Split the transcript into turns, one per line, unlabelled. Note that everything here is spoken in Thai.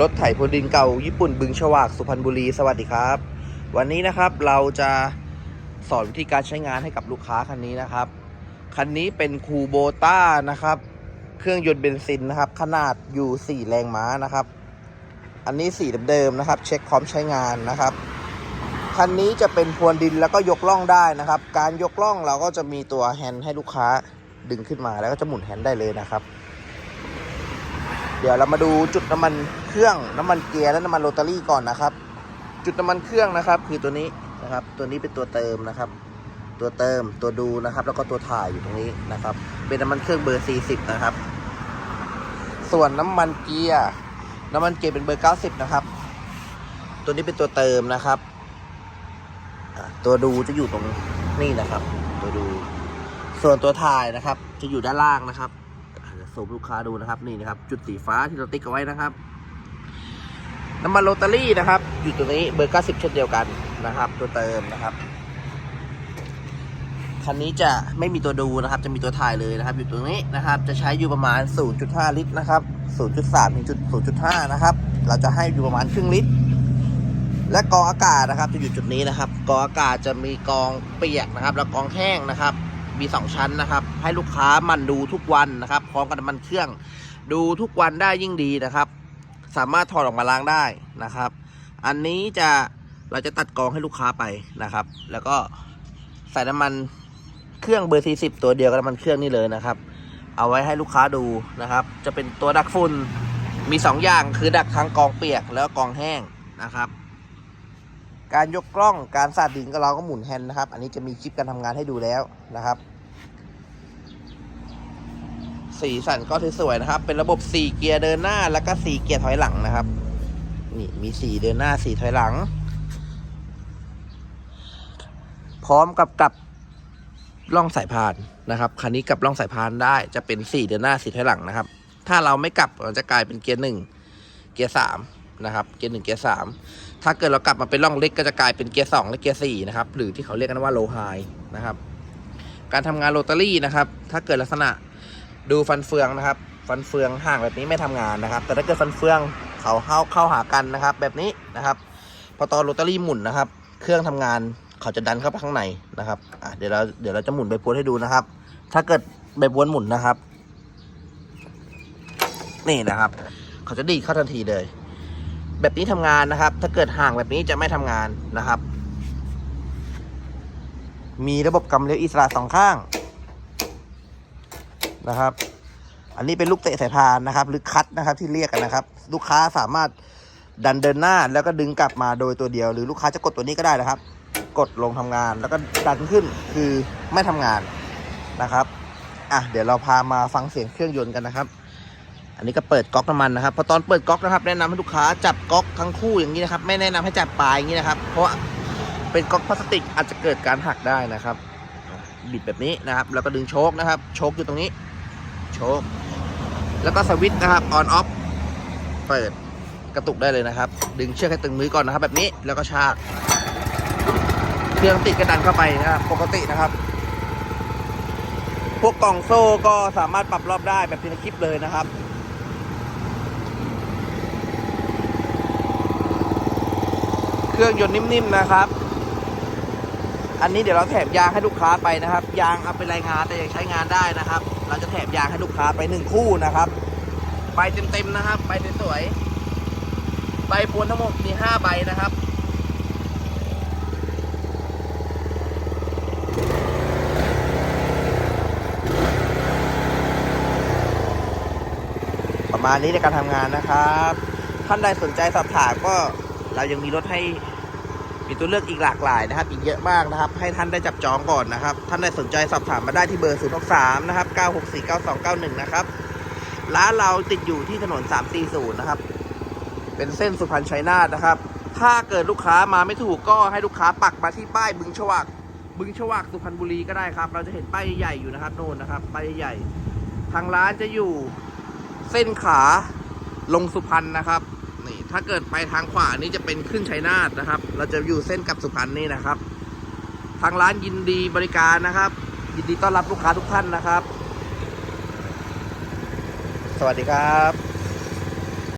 รถไถพรวนดินเก่าญี่ปุ่นบึงฉวากสุพรรณบุรีสวัสดีครับ วันนี้นะครับเราจะสอนวิธีการใช้งานให้กับลูกค้าคันนี้นะครับ คันนี้เป็นคูโบต้านะครับ เครื่องยนต์เบนซินนะครับ ขนาดอยู่ 4 แรงม้านะครับ อันนี้สีเดิมๆนะครับ เช็คพร้อมใช้งานนะครับคันนี้จะเป็นพรวนดินแล้วก็ยกล่องได้นะครับ การยกล่องเราก็จะมีตัวแฮนด์ให้ลูกค้าดึงขึ้นมาแล้วก็จะหมุนแฮนด์ได้เลยนะครับ เดี๋ยวเรามาดูจุดน้ำมัน รื่องน้ำมันเกียร์และน้ำมันโรตารี่ก่อนนะครับ จุดน้ำมันเครื่องนะครับ คือตัวนี้นะครับ ตัวนี้เป็นตัวเติมนะครับ ตัวเติมตัวดูนะครับ แล้วก็ตัวถ่ายอยู่ตรงนี้นะครับ เป็นน้ำมันเครื่องเบอร์ 40 นะครับ ส่วนน้ำมันเกียร์น้ำมันเกียร์เป็นเบอร์ 90 นะครับ ตัวนี้เป็นตัวเติมนะครับตัวดูจะอยู่ตรงนี่นะครับ ตัวดู ส่วนตัวถ่ายนะครับ จะอยู่ด้านล่างนะครับอะเดี๋ยวซูมลูกค้าดูนะครับนี่นะครับ จุดสีฟ้าที่เราติ๊กเอาไว้นะครับ น้ำมันโรตารี่นะครับ อยู่ตรงนี้เบอร์ 90 เช่นเดียวกันนะครับ ตัวเติมนะครับคันนี้จะไม่มีตัวดูนะครับ จะมีตัวถ่ายเลยนะครับ อยู่ตรงนี้นะครับ จะใช้อยู่ประมาณ 0.5 ลิตรนะครับ 0.3ถึง0.5 นะครับ เราจะให้อยู่ประมาณครึ่งลิตร และกองอากาศนะครับจะอยู่จุดนี้นะครับ กองอากาศจะมีกองเปียกนะครับ แล้วกองแห้งนะครับ มี 2 ชั้นนะครับ ให้ลูกค้ามันดูทุกวันนะครับ พร้อมกับน้ำมันเครื่อง ดูทุกวันได้ยิ่งดีนะครับ สามารถถอดออกมาล้างได้นะครับ อันนี้จะเราจะตัดกรองให้ลูกค้าไปนะครับ แล้วก็ใส่น้ำมันเครื่องเบอร์40ตัวเดียวกับน้ำมันเครื่องนี่เลยนะครับ เอาไว้ให้ลูกค้าดูนะครับ จะเป็นตัวดักฝุ่นมี 2 อย่างคือดักทั้งกรองเปียกแล้วก็กรองแห้งนะครับ การยกกล้องการสาดดินก็เราก็หมุนแฮนด์นะครับ อันนี้จะมีคลิปการทำงานให้ดูแล้วนะครับ สีสันก็สวยๆนะครับ เป็นระบบ 4 เกียร์เดินหน้าแล้วก็ 4 เกียร์ถอยหลังนะครับ นี่มี 4 เดินหน้า 4 ถอยหลัง พร้อมกับกับล่องสายพานนะครับ คันนี้กับล่องสายพานได้จะเป็น 4 เดินหน้า 4 ถอยหลังนะครับ ถ้าเราไม่กลับมันจะกลายเป็นเกียร์ 1 เกียร์ 3 นะครับ เกียร์ 1 เกียร์ 3 ถ้าเกิดเรากลับมาเป็นล่องเล็กก็จะกลายเป็นเกียร์ 2 และเกียร์ 4 นะครับ หรือที่เขาเรียกกันว่าโลไฮนะครับ การทำงานโรตารี่นะครับ ถ้าเกิดลักษณะ ดูฟันเฟืองนะครับ ฟันเฟืองห่างแบบนี้ไม่ทำงานนะครับ แต่ถ้าเกิดฟันเฟืองเขาเข้าเข้าหากันนะครับ แบบนี้นะครับ พอตอนโรตารี่หมุนนะครับ เครื่องทำงานเขาจะดันเข้าไปข้างในนะครับอะเดี๋ยวเราเดี๋ยวเราจะหมุนใบพวนให้ดูนะครับ ถ้าเกิดใบพวนหมุนนะครับ นี่นะครับ เขาจะดีดเข้าทันทีเลย แบบนี้ทำงานนะครับ ถ้าเกิดห่างแบบนี้จะไม่ทำงานนะครับ มีระบบกำเลี้ยวอิสระสองข้าง นะครับ อันนี้เป็นลูกเตะสายพานนะครับ หรือคัตนะครับที่เรียกกันนะครับ ลูกค้าสามารถดันเดินหน้าแล้วก็ดึงกลับมาโดยตัวเดียว หรือลูกค้าจะกดตัวนี้ก็ได้นะครับ กดลงทำงานแล้วก็ดันขึ้นคือไม่ทำงานนะครับอะเดี๋ยวเราพามาฟังเสียงเครื่องยนต์กันนะครับ อันนี้ก็เปิดก๊อกน้ำมันนะครับพอตอนเปิดก๊อกนะครับ แนะนำให้ลูกค้าจับก๊อกทั้งคู่อย่างนี้นะครับ ไม่แนะนำให้จับปลายอย่างนี้นะครับ เพราะว่าเป็นก๊อกพลาสติกอาจจะเกิดการหักได้นะครับ บิดแบบนี้นะครับ แล้วก็ดึงโชคนะครับ โชคอยู่ตรงนี้ โชค แล้วก็สวิตช์นะครับออนออฟเปิดกระตุกได้เลยนะครับ ดึงเชือกให้ตึงมือก่อนนะครับ แบบนี้แล้วก็ชากเครื่องติดกระดันเข้าไปนะครับปกตินะครับ พวกกล่องโซ่ก็สามารถปรับรอบได้แบบที่ในคลิปเลยนะครับเครื่องยนต์นิ่มๆนะครับ อันนี้เดี๋ยวเราแถมยางให้ลูกค้าไปนะครับ ยางเอาไปรายงานแต่ยังใช้งานได้นะครับ เราจะแถมยางให้ลูกค้าไปหนึ่งคู่นะครับใบเต็มๆนะครับใบสวยๆใบพวนทั้งหมดมีห้าใบนะครับประมาณนี้ในการทำงานนะครับ ท่านใดสนใจสอบถามก็เรายังมีรถให้ มีตัวเลือกอีกหลากหลายนะครับ อีกเยอะมากนะครับ ให้ท่านได้จับจองก่อนนะครับ ท่านใดสนใจสอบถามมาได้ที่เบอร์ 0 6 3 นะครับ 964 9291 นะครับ ร้านเราติดอยู่ที่ถนน 340 นะครับ เป็นเส้นสุพรรณชัยนาทนะครับ ถ้าเกิดลูกค้ามาไม่ถูกก็ให้ลูกค้าปักมาที่ป้ายบึงฉวักบึงฉวักสุพรรณบุรีก็ได้ครับ เราจะเห็นป้ายใหญ่อยู่นะครับโน่นนะครับ ป้ายใหญ่ ทางร้านจะอยู่เส้นขาลงสุพรรณนะครับ นี่ถ้าเกิดไปทางขวานี้จะเป็นขึ้นชัยนาทนะครับ เราจะอยู่เส้นกับสุพรรณนี่นะครับ ทางร้านยินดีบริการนะครับ ยินดีต้อนรับลูกค้าทุกท่านนะครับ สวัสดีครับ